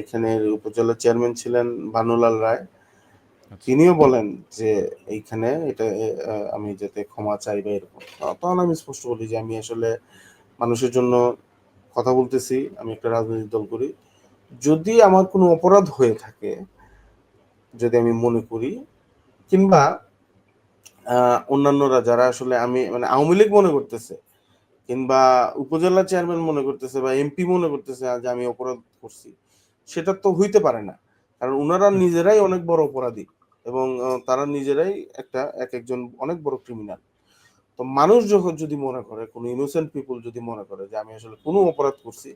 এখানের উপজেলা চেয়ারম্যান ছিলেন ভানুলাল রায়। আচ্ছা। তিনিও বলেন যে এইখানে এটা আমি যাতে ক্ষমা চাই বা এরকম। তখন আমি স্পষ্ট বলি যে আমি আসলে মানুষের জন্য কথা বলতেছি আমি একটা রাজনৈতিক দল করি। যদি আমার কোনো অপরাধ হয়ে থাকে যদি আমি মনে করি কিংবা অন্যান্যরা যারা আসলে আমি মানে আওয়ামী লীগ মনে করতেছে কিংবা উপজেলা চেয়ারম্যান মনে করতেছে বা এমপি মনে করতেছে যে আমি অপরাধ করছি সেটা তো হইতে পারে না। কারণ ওনারা নিজেরাই অনেক বড় অপরাধী এবং তারা নিজেরাই একটা এক একজন অনেক বড় ক্রিমিনাল তো মানুষ যখন যদি মনে করে, কোনো ইনোসেন্ট পিপল যদি মনে করে যে আমি আসলে কোনো অপরাধ করছি,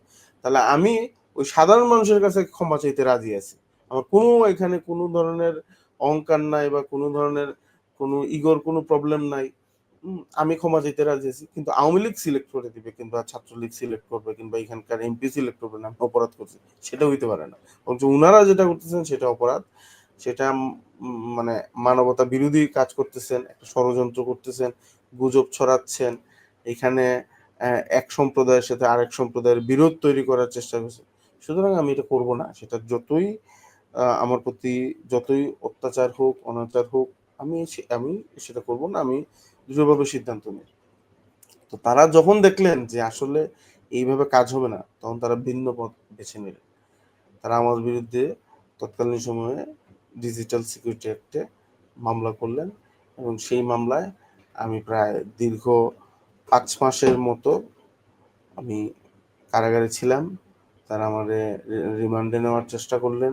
তাহলে আমি ওই সাধারণ মানুষের কাছে ক্ষমা চাইতে রাজি আছি। আমার কোনো এখানে কোনো ধরনের অহংকার নাই বা কোনো ধরনের কোনো ইগোর কোনো প্রবলেম নাই। আমি ক্ষমা চাইতে রাজি আছি, কিন্তু আওয়ামী লীগ সিলেক্ট করে দিবে কিংবা ছাত্রলীগ সিলেক্ট করবে কিংবা এখানকার এমপি সিলেক্ট করবে না, অপরাধ করছি, সেটা হইতে পারে না। বরঞ্চ উনারা যেটা করতেছেন সেটা অপরাধ, সেটা মানে মানবতা বিরোধী কাজ করতেছেন, একটা ষড়যন্ত্র করতেছেন, গুজব ছড়াচ্ছেন, এখানে এক সম্প্রদায়ের সাথে আরেক সম্প্রদায়ের বিরোধ তৈরি করার চেষ্টা করছে। সুতরাং আমি এটা করব না, সেটা যতই আমার প্রতি যতই অত্যাচার হোক অনাচার হোক আমি আমি সেটা করব না, আমি দৃঢ়ভাবে সিদ্ধান্ত নিই তো তারা যখন দেখলেন যে আসলে এইভাবে কাজ হবে না, তখন তারা ভিন্ন পথ বেছে নিলেন। তারা আমার বিরুদ্ধে তৎকালীন সময়ে ডিজিটাল সিকিউরিটি অ্যাক্টে মামলা করলেন এবং সেই মামলায় আমি প্রায় দীর্ঘ পাঁচ মাসের মতো আমি কারাগারে ছিলাম। তারা আমারে রিমান্ডে নেওয়ার চেষ্টা করলেন।